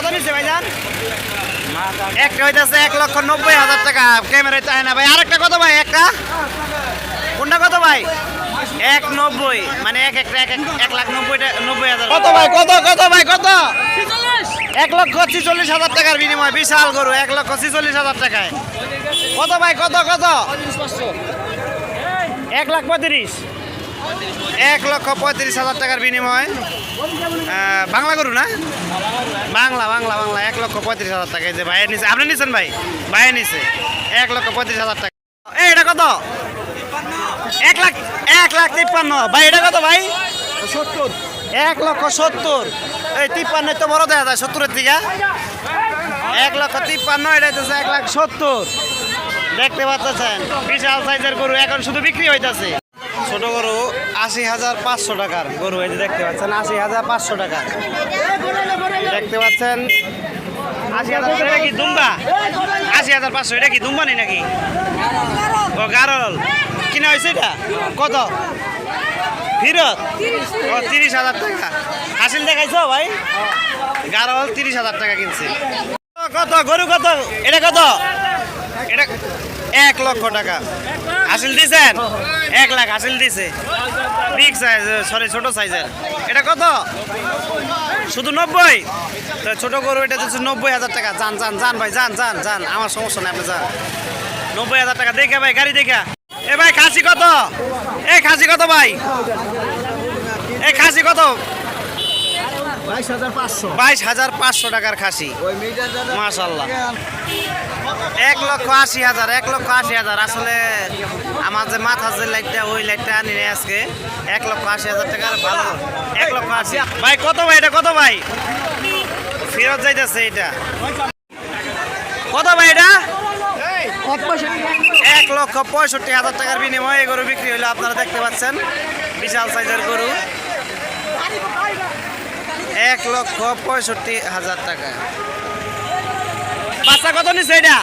কত নিচ্ছে ভাইজান? একটা হইতেছে এক লক্ষ নব্বই হাজার টাকা। ক্যামেরায় চায় না ভাই। আরেকটা কত ভাই? একটা? কোনটা কত ভাই? এক নব্বই। মানে এক একটা এক লাখ নব্বই নব্বই হাজার কত ভাই? কত কত ভাই? কত? এক লক্ষ ছিচল্লিশ হাজার টাকার বিনিময় বিশাল গরু। এক লক্ষ ছিচল্লিশ হাজার টাকায়। কত ভাই? কত কত? এক লাখ পঁয়ত্রিশ। এক লক্ষ পঁয়ত্রিশ হাজার টাকার বিনিময়। বাংলা গরু না? বাংলা বাংলা বাংলা, এক লক্ষ পঁয়ত্রিশ হাজার টাকা। যে ভাইয়ের নিচে, আপনি নিছেন ভাই? ভাইয়ের নিচে। এক লক্ষ পঁয়ত্রিশ হাজার টাকা। এই, এটা কত? এক লাখ এক লাখ তিপ্পান্ন। ভাই, এটা কত ভাই? সত্তর এক লক্ষ সত্তর। এই, তিপ্পান্ন তো বড় দেখা যায়, সত্তরের দিকে। এক লক্ষ তিপ্পান্ন, এটা হইতেছে এক লাখ সত্তর। দেখতে পাচ্ছেন, বিশাল সাইজের গরু, এখন শুধু বিক্রি হইতাছে। ছোট গরু আশি হাজার পাঁচশো টাকার। গরু এই যে দেখতে পাচ্ছেন, আশি হাজার পাঁচশো টাকা দেখতে পাচ্ছেন, আশি হাজার এটা কি দুম্বা? আশি হাজার পাঁচশো, এটা কি দুম্বানি নাকি? ও, গারল। কিনা হয়েছে এটা? কত? ফিরত? ও, তিরিশ হাজার টাকা। হাসিল দেখাইছো ভাই? গারল তিরিশ হাজার টাকা কিনছে। কত, গরু কত? এটা কত? এটা এক লক্ষ টাকা। হাসিল দিছেন? এক লাখ হাসিল দিছে। বিগ সাইজ সরি ছোট সাইজের এটা কত? শুধু নব্বই? ছোট গরু এটা হচ্ছে নব্বই হাজার টাকা। যান যান যান ভাই, যান যান যান। আমার সমস্যা নেই, আপনি যান। নব্বই হাজার টাকা, দেখে ভাই, গাড়ি দেখা। এ ভাই, খাসি কত? এ খাসি কত ভাই? এ খাসি কত? বাইশ হাজার পাঁচশো। টাকার খাসি। মাশাল্লাহ এক লক্ষ আশি হাজার এক লক্ষ আশি হাজার। আসলে আমার যে মাথার যে লাইটটা ওই লাইটটা আনি নাই আজকে। এক লক্ষ আশি হাজার টাকার ভালো। এক লক্ষ আশি। ভাই কত ভাই এটা কত ভাই? ফেরত যাইতেছে এটা কত ভাই এটা? এক লক্ষ পঁয়ষট্টি হাজার টাকার বিনিময়ে গরু বিক্রি হলো আপনারা দেখতে পাচ্ছেন বিশাল সাইজের গরু। এক লক্ষ পঁয়ষট্টি হাজার টাকা। বাচ্চা কত নিচ্ছে এটা?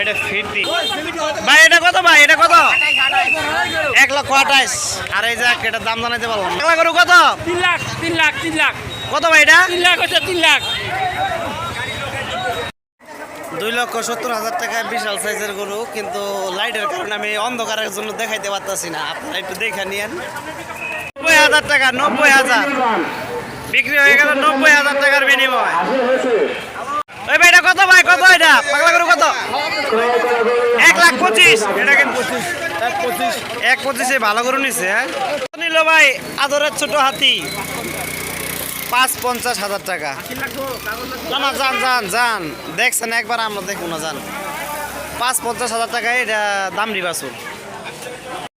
এটা ফিফটি ভাই এটা কত ভাই? এটা কত? এক লক্ষ আঠাইশ। আর এই যে এটার দাম জানাইতে পারলাম কত? তিন লাখ তিন লাখ তিন লাখ। কত ভাই এটা? তিন লাখ হচ্ছে তিন লাখ। দুই লক্ষ সত্তর হাজার টাকা বিশাল সাইজের গরু কিন্তু লাইটের কারণে আমি অন্ধকারের জন্য দেখাইতে পারতাছি না। আপনারা একটু দেখে নিয়েন। হাজার টাকা, নব্বই হাজার। বিক্রি হয়ে গেল নব্বই হাজার টাকার বিনিময়। ওই ভাই এটা কত ভাই? কত এটা? পাগলা গরু কত? এক লাখ পঁচিশ। এটা এক পঁচিশে। ভালো গরু নিছে হ্যাঁ? নিল ভাই? আদরের ছোট হাতি। পাঁচ পঞ্চাশ হাজার টাকা। না না যান যান যান দেখছেন, একবার আমরা দেখব না যান পাঁচ পঞ্চাশ হাজার টাকায় এটা দাম রিবাসুর